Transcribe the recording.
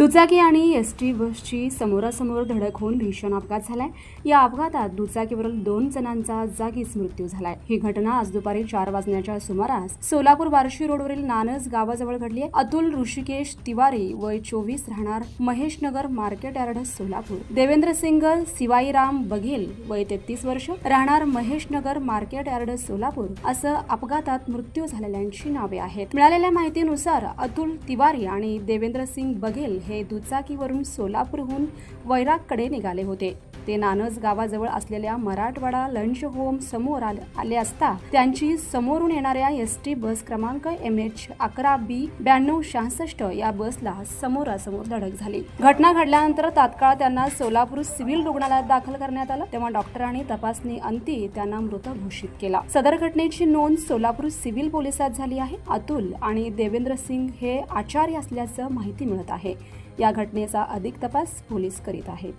दुचाकी आणि S T बसची समोरासमोर धडक होऊन भीषण अपघात झालाय. या अपघातात दुचाकीवरील दोन जणांचा जागीच मृत्यू झालाय. ही घटना आज दुपारी चार वाजण्याच्या सुमारास सोलापूर बार्शी रोडवरील नानस गावाजवळ घडली आहे अतुल ऋषिकेश तिवारी वय चोवीस राहणार महेशनगर मार्केट यार्ड सोलापूर. देवेंद्र सिंग शिवाईराम बघेल वय तेहतीस वर्ष राहणार महेशनगर मार्केट यार्ड सोलापूर. असं अपघातात मृत्यू झालेल्यांची नावे आहेत. मिळालेल्या माहितीनुसार अतुल तिवारी आणि देवेंद्र सिंग बघेल हे दुचाकीवरून सोलापूरहून वैरागकडे निघाले होते. ते नानस गावाजवळ असलेल्या मराठवाडा लंच होम समोर आले आले असता त्यांची समोरून येणाऱ्या एस टी बस क्रमांक एम एच अकरा बी ब्याण्णव शहासष्ट या बसला समोरासमोर धडक झाली. घटना घडल्यानंतर तात्काळ त्यांना सोलापूर सिव्हिल रुग्णालयात दाखल करण्यात आलं. तेव्हा डॉक्टरांनी तपासणी अंती त्यांना मृत घोषित केला. सदर घटनेची नोंद सोलापूर सिव्हिल पोलिसात झाली आहे. अतुल आणि देवेंद्र सिंग हे आचार्य असल्याचं माहिती मिळत आहे. या घटनेचा अधिक तपास पोलीस करीत आहेत.